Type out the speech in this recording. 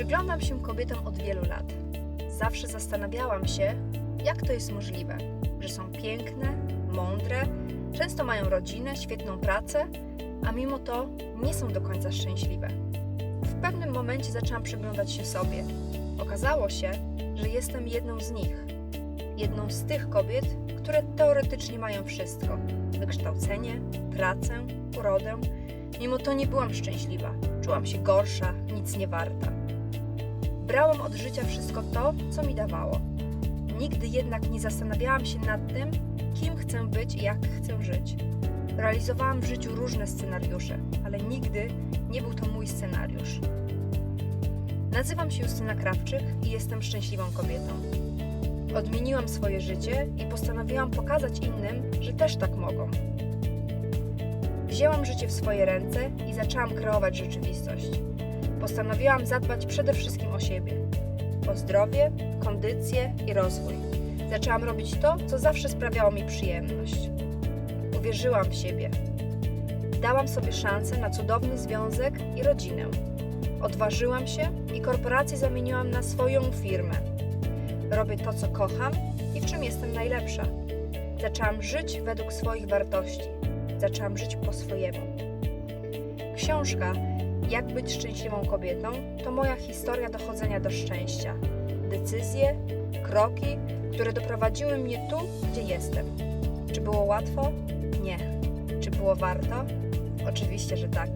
Przyglądam się kobietom od wielu lat. Zawsze zastanawiałam się, jak to jest możliwe, że są piękne, mądre, często mają rodzinę, świetną pracę, a mimo to nie są do końca szczęśliwe. W pewnym momencie zaczęłam przyglądać się sobie. Okazało się, że jestem jedną z nich. Jedną z tych kobiet, które teoretycznie mają wszystko: wykształcenie, pracę, urodę. Mimo to nie byłam szczęśliwa. Czułam się gorsza, nic nie warta. Brałam od życia wszystko to, co mi dawało. Nigdy jednak nie zastanawiałam się nad tym, kim chcę być i jak chcę żyć. Realizowałam w życiu różne scenariusze, ale nigdy nie był to mój scenariusz. Nazywam się Justyna Krawczyk i jestem szczęśliwą kobietą. Odmieniłam swoje życie i postanowiłam pokazać innym, że też tak mogą. Wzięłam życie w swoje ręce i zaczęłam kreować rzeczywistość. Postanowiłam zadbać przede wszystkim o siebie, o zdrowie, kondycję i rozwój. Zaczęłam robić to, co zawsze sprawiało mi przyjemność. Uwierzyłam w siebie. Dałam sobie szansę na cudowny związek i rodzinę. Odważyłam się i korporację zamieniłam na swoją firmę. Robię to, co kocham i w czym jestem najlepsza. Zaczęłam żyć według swoich wartości. Zaczęłam żyć po swojemu. Książka Jak być szczęśliwą kobietą to moja historia dochodzenia do szczęścia. Decyzje, kroki, które doprowadziły mnie tu, gdzie jestem. Czy było łatwo? Nie. Czy było warto? Oczywiście, że tak.